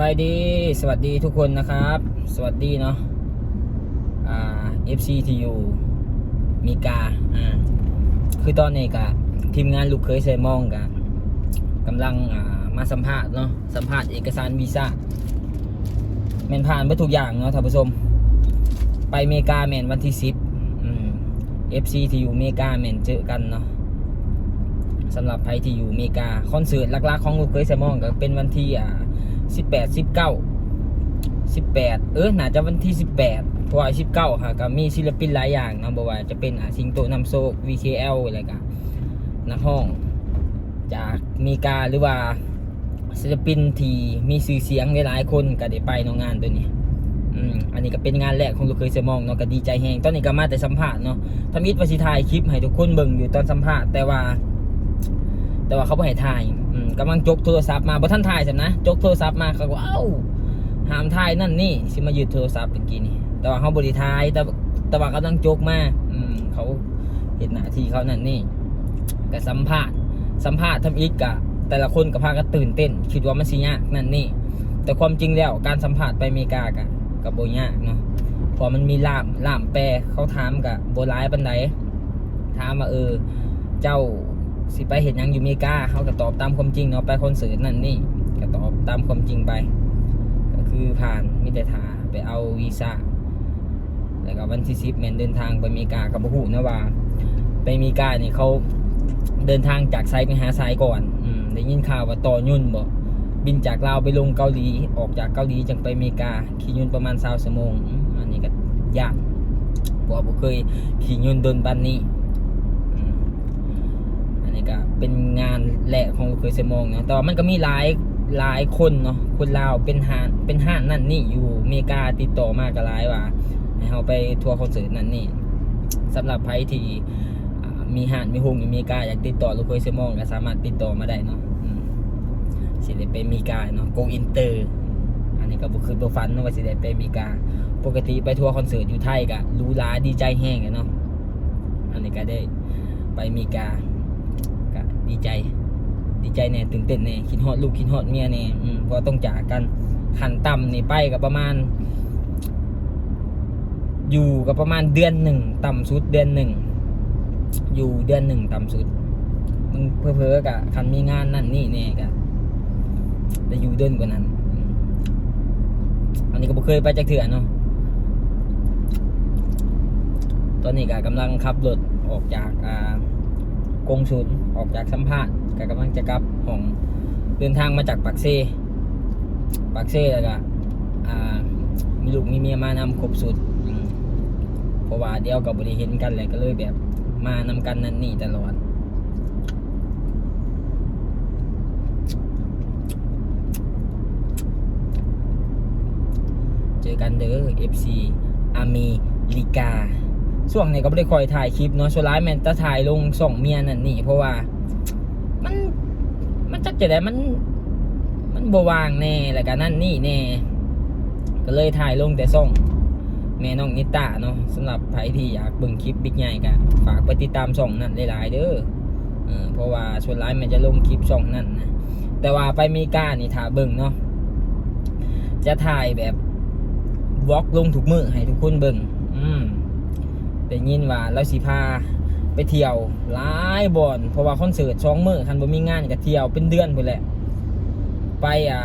บายดี สวัสดีทุกคนนะครับ สวัสดีเนาะอ่า FC TU มีกา อ่า คือตอนนี้กะทีมงานลูกเคยใส่มองกะกำลังอ่ามาสัมภาษณ์เนาะ สัมภาษณ์เอกสารวีซ่าแมนผ่านไปทุกอย่างเนาะท่านผู้ชม ไปเมกาแมนวันที่สิบอืม FC TU เมกาแมนเจอกันเนาะสำหรับใครที่อยู่เมกาคอนเสิร์ตลักๆของลูกเคยแซมองก็เป็นวันที่อ่า สิบแปดสิบเก้าสิบแปดเออน่าจะวันที่สิบแปดเพราะว่าสิบเก้าค่ะก็มีศิลปินหลายอย่างเนาะบอกว่าจะเป็นอ่าสิงโตนำโซก VKL อะไรกันนักห้อง จากมริกาหรือว่าศิลปินที่มีชื่อเสียงหลายๆคนก็ได้ไปนองงานตัวนี้อืมอันนี้ก็เป็นงานแรกของลูกเคยเสมองเนาะก็ดีใจแฮงตอนนี้ก็มาแต่สัมภาษณ์เนาะทำอิดวาสิถ่ายคลิปให้ทุกคนเบิ่งอยู่ตอนสัมภาษณ์แต่ว่า แต่ว่าเขาไม่ให้ถ่าย กำลังจกโทรศัพท์มาบ่ท่านถ่ายสินะจกโทรศัพท์มาเขาก็เอ้าห้ามถ่ายนั่นนี่สิมายืดโทรศัพท์เมื่อกี้นี่แต่ว่าเขาบริถ่ายแต่แต่ว่ากำลังจกมาอืมเขาเห็นหน้าที่เขานั่นนี่แต่สัมภาษณ์สัมภาษณ์ทำอีกกะแต่ละคนก็พากันตื่นเต้น คิดว่ามันสิยากนั่นนี่ แต่ความจริงแล้วการสัมภาษณ์ไปอเมริกากะกับโบยากเนาะพอมันมีล่ามล่ามแปลเขาถามกับโบร้ายปันไดถามว่าเออเจ้า สิไปเห็นยังอยู่อเมริกาเขาก็ตอบตามความจริงเนาะไปคอนเสิร์ตนั่นนี่ก็ตอบตามความจริงไป ก็คือผ่านมิแต่ถาไปเอาวีซ่าแล้วก็วันที่สิบแมนเดินทางไปอเมริกากับบุหูนะว่า ไปอเมริกานี่เขาเดินทางจากไซไปหาไซก่อนอืมได้ยินข่าวว่าต่อยุ่นบ่บินจากลาวไปลงเกาหลีออกจากเกาหลีจังไปอเมริกา ขี่ยุ่นประมาณสาวชั่วโมงอันนี้ก็ยากเพราะว่าบ่เคยขี่ยุ่นโดนปันนี้ นนี้ก็เป็นงานแหละของเคยเซมองนะแต่ว่ามันก็มีหลายหลายคนเนาะคนลาวเป็นห้านเป็นห้านนั่นนี่อยู่อเมริกาติดต่อมาก็หลายว่าให้เราไปทัวร์คอนเสิร์ตนั่นนี่สำหรับใครที่มีห้านมีโฮงอยู่อเมริกาอยากติดต่อลูกเคยเซมองก็สามารถติดต่อมาได้เนาะสิได้ไปอเมริกาเนาะ go inter อันนี้ก็บคือตัวฟันเนาะว่าสิได้ไปอเมริกา ปกติไปทัวร์คอนเสิร์ตอยู่ไทยก็รู้ลาดีใจแห้งเนาะอันนี้ก็ได้ไปอเมริกา ดีใจ ดีใจแน่ตื่นเต้นแน่คิดฮอดลูกคิดฮอดเมียแน่อืมเพราะต้องจากกันขันต่ำนี่ไปกับประมาณ อยู่กับประมาณเดือนหนึ่งต่ำสุดเดือนหนึ่งอยู่เดือนหนึ่งต่ำสุดมึงเพอเพอๆกะคันมีงานนั่นนี่แน่กะจะอยู่เดือนกว่านั้น อันนี้ก็บ่เคยไปจากเถื่อนเนาะตอนนี้ก็กำลังขับรถออกจากอ่า กงศูนย์ออกจากสัมภาษณ์ก็กำลังจะกลับของเดินทางมาจากปากเซปากเซแล้วก็มีลูกมีเมียมานำครบสุดเพราะว่าเดียวกับบริเห็นกันเลยก็เลยแบบ มานำกันนั่นนี่ตลอดเจอกันเด้อ FC อเมริกา ช่วงนี้ก็ไม่ได้คอยถ่ายคลิปเนาะส่วนร้ายแมนจะถ่ายลงส่องเมียนั่นนี่เพราะว่า มันมันจักจะได้มัน มันบวางแน่แล้วก็นั่นนี่แน่ก็เลยถ่ายลงแต่ส่องแม่น้องนิตาเนาะสำหรับใครที่อยากเบิ่งคลิปบิ๊กใหญ่ก็ฝากไปติดตามส่องนั่นหลายๆเด้อเพราะว่าส่วนร้ายมันจะลงคลิปส่องนั่นนะแต่ว่าไปเมริกานี่ถ่าเบิ่งเนาะจะถ่ายแบบวอล์กลงทุกมือให้ทุกคนเบิ่ง ได้ยินว่าเราสิพาไปเที่ยวหลายบ่อนเพราะว่าคอนเสิร์ตสองมื้อคันบ่มีงานก็เที่ยวเป็นเดือนพุ่นแหละ ไปอ่า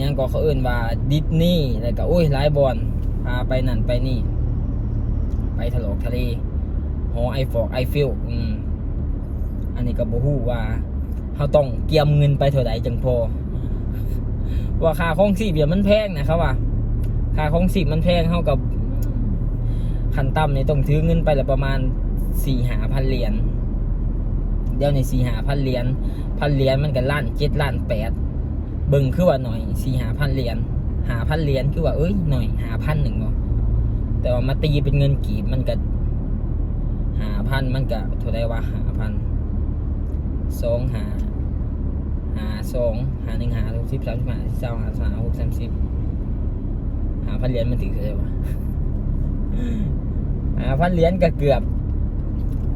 ยังก็เขาเอิ้นว่าดิสนีย์แล้วก็โอ้ยหลายบ่อนพาไปนั่นไปนี่ ไปทะลอกทะเลหอไอฟอกไอฟิลอืมอันนี้ก็บ่ฮู้ว่าเฮาต้องเกียมเงินไปเท่าใดจังพอ ว่าค่าของชีเดี๋ยมันแพงนะครับว่าค่าของชีมันแพงเฮากับ ขั้นต่ำนี่ต้องถือเงินไปละประมาณสี่หาพันเหรียญเดี๋ยวในสี่หาพันเหรียญพันเหรียญมันก็ล้านเจ็ดล้านแปดเบิ่งคือว่าหน่อยสี่หาพันเหรียญหาพันเหรียญคือว่าเอ้ยหน่อยหาพันหนึ่งเนาะแต่ว่ามาตีเป็นเงินกีบมันก็หาพันมันก็เท่าไดว่าหาพันสองหาหาสองหาหนึ่งหาหกสิบสามสิบห้าสิบเก้าหาสามหกสามสิบหาพันเหรียญมันถือเท่าไดวะ พันเหรียญก็เกือบ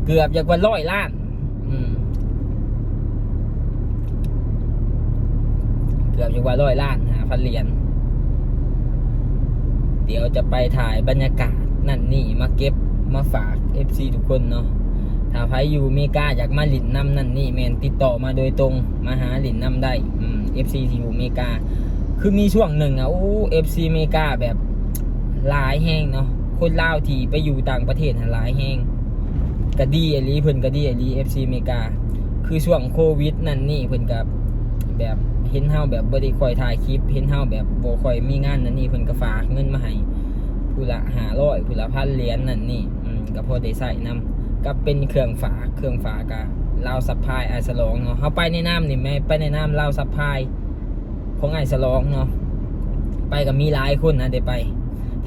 เกือบจะกว่าร้อยล้านเกือบจะกว่าร้อยล้านหาพันเหรียญเดี๋ยวจะไปถ่ายบรรยากาศนั่นนี่มาเก็บมาฝาก FC ทุกคนเนาะถ้าใครอยู่เมกาอยากมาหลินน้ำนั่นนี่แมนติดต่อมาโดยตรงมาหาหลินน้ำได้อืม FC ที่อยู่เมกา คือมีช่วงหนึ่งอะโอ้ FC เมกาแบบลายแห้งเนาะ คนลาวที่ไปอยู่ต่างประเทศหลายแห้งกะดีอลีเพิ่นกะดีอลี FC อเมริกา คือช่วงโควิด นั่นนี่เพิ่นกับแบบเห็นเฮาแบบบ่ได้คอยถ่ายคลิป เห็นเฮาแบบบ่คอยมีงานนั่นนี่เพิ่นก็ฝากเงินมาให้ผู้ละ500ผู้ละพันเหรียญนั่นนี่อืมก็พอได้ใช้นํก็เป็นเครื่องฝาเครื่องฝากก็ลาวซัพพลายไอสลองเนาะเฮาไปในน้ำนี่แม่ไปในน้ำลาวซัพพลายของไอสลองเนาะไปก็มีหลายคนนะได้ไป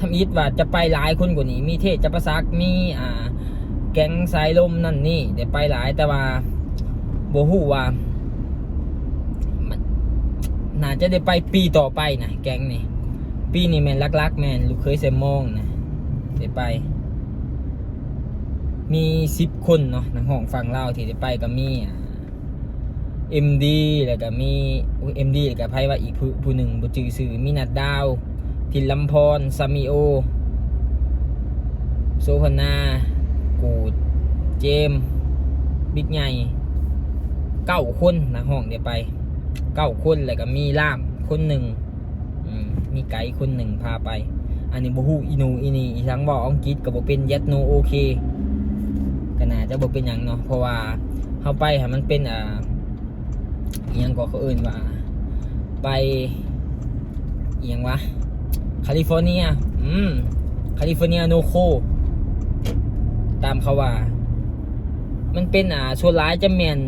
ทำอิดว่าจะไปหลายคนกว่านี้ มีเทศจะประซักมีอ่า แก๊งสายลมนั่นนี่เดี๋ยวไปหลายแต่ว่าโบฮูว่าน่าจะได้ไปปีต่อไปนะแก๊งนี่ปีนี้แมนลักๆแมนลูกเคยเซมองนะเดี๋ยวไป มีสิบคนเนาะในห้องฟังเล่าที่ได้ไปก็มีเอ็มดีแล้วก็มีเอ็มดีแล้วก็ไพ่ว่าอีกผู้ผู้หนึ่งบุจือสื่อมีนัดดาว ทินลำพรซามิโอ โซพนา กูด เจม บิ๊กใหญ่เก้าคนนะห้องเดี๋ยวไปเก้าคนแล้วก็มีล่ามคนหนึ่งมีไกด์คนหนึ่งพาไป อันนี้บูฮูอีนูอีนี่อีทั้งบอกอังกฤษกับบเป็นยัดโนโอเคก็น่าจะบอเป็นอย่างเนาะเพราะว่าเข้าไปให้มันเป็นอ่าอหยังก็เขาเอื่นว่า ไปอหยังวะ แคลิฟอร์เนีย อืมแคลิฟอร์เนียโนโค ตามเขาว่า มันเป็นอ่าส่วนร้ายจะเมียน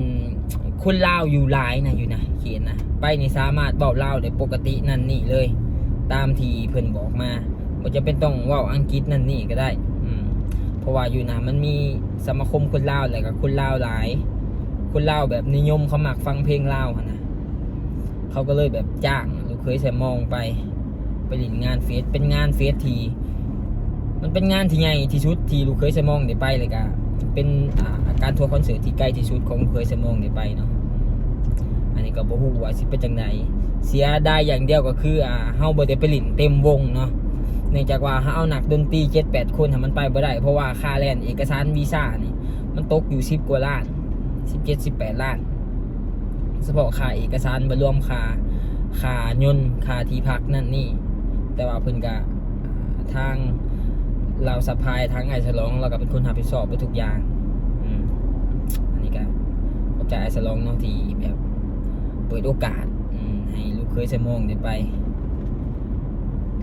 คนลาวอยู่หลายนะอยู่นะเขียนนะ ไปนี่สามารถเบาลาวได้ปกตินั่นนี่เลย ตามที่เพิ่นบอกมาบ่จะเป็นต้องว่าอังกฤษนั่นนี่ก็ได้ อืม เพราะว่าอยู่นะมันมีสมาคมคนลาวแหละกับคนลาวหลาย คนลาวแบบนิยมเขาหมักฟังเพลงลาวหั้นนะเขาก็เลยแบบจ้างลูกเคยใส่มองไป ไปหลินงานเฟสเป็นงานเฟสที มันเป็นงานที่ใหญ่ที่สุดที่ลูกเคยสมองได้ไปเลยกะเป็นการทัวร์คอนเสิร์ตที่ใกล้ที่สุดของลูกเคยสมองได้ไปเนาะอันนี้ก็บ่ฮู้ว่าสิเป็นจังไดเสียได้อย่างเดียวก็คืออ่าเฮาบ่ได้ไปเลินเต็มวงเนาะเนื่องจากว่าเฮาเอาหนักดนตรี7-8คนให้มันไปบ่ได้เพราะว่าค่าแลนเอกสารวีซ่านี่ มันตกอยู่10กว่าล้าน17-18ล้านเฉพาะค่าเอกสารบ่รวมค่าค่ายนต์ค่าที่พักนั่นนี่ แต่ว่าเพิ่นก็อ่าทางเราสะพายทั้งไอ้ฉลองเราก็เป็นคนรับผิดชอบไปทุกอย่างอืมอันนี้ก็ขอบใจไอ้ฉลองเนาะที่แบบเปิดโอกาสอืมให้ลูกเคยสมองได้ไป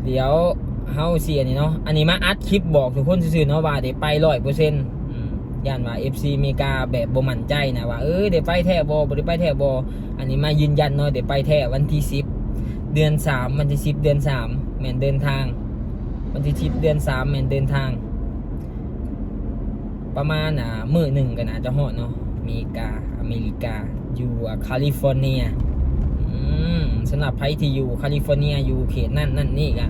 เดี๋ยวเฮาเสียนี่เนาะอันนี้มาอัดคลิปบอกทุกคนซื่อๆเนาะว่าได้ไปร้อยเปอร์เซ็นต์ย่านว่า FC อเมริกาแบบบ่มั่นใจนะว่าเออได้ไปแท้บ่บ่ได้ไปแท้บ่อันนี้มายืนยันเนาะได้ไปแท้วันที่ 10 เดือน 3 วันที่ 10 เดือน 3 แมนเดินทาง วันที่ทิพเดือนสามแมนเดินทาง ประมาณอ่ามือหนึ่งกันอาจจะฮอดเนาะอเมริกาอเมริกาอยู่แคลิฟอร์เนียอืมสำหรับใครที่อยู่แคลิฟอร์เนียอยู่เขตนั่นนั่นนี่ก็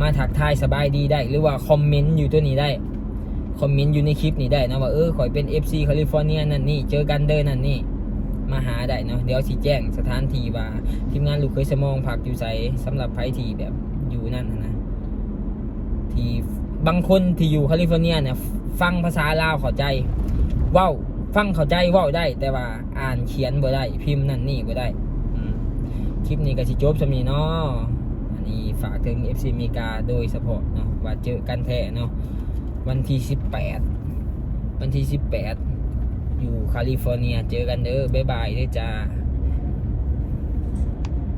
มาถักทายสบายดีได้ หรือว่าคอมเมนต์อยู่ตัวนี้ได้ คอมเมนต์อยู่ในคลิปนี้ได้นะว่าเออขอยเป็น FC แคลิฟอร์เนียนั่นนี่เจอกันเดินนั่นนี่มาหาได้เนาะเดี๋ยวสิแจ้งสถานที่ว่าทีมงานลูกเคยสมองผักอยู่ใสสำหรับใครที่แบบ อยู่นั่นนะที่บางคนที่อยู่แคลิฟอร์เนียเนี่ยฟังภาษาลาวเข้าใจว้าวฟังเข้าใจว้าวได้ แต่ว่าอ่านเขียนบ่ได้ พิมพ์นั่นนี่บ่ได้คลิปนี้ก็สิจบสำนีเนาะอันนี้ฝากถึง FC อเมริกาโดยเฉพาะเนาะว่าเจอกันแท้เนาะวันที่ 18 วันที่ 18 อยู่แคลิฟอร์เนีย เจอกันเด้อบ๊ายบายเด้อจ้า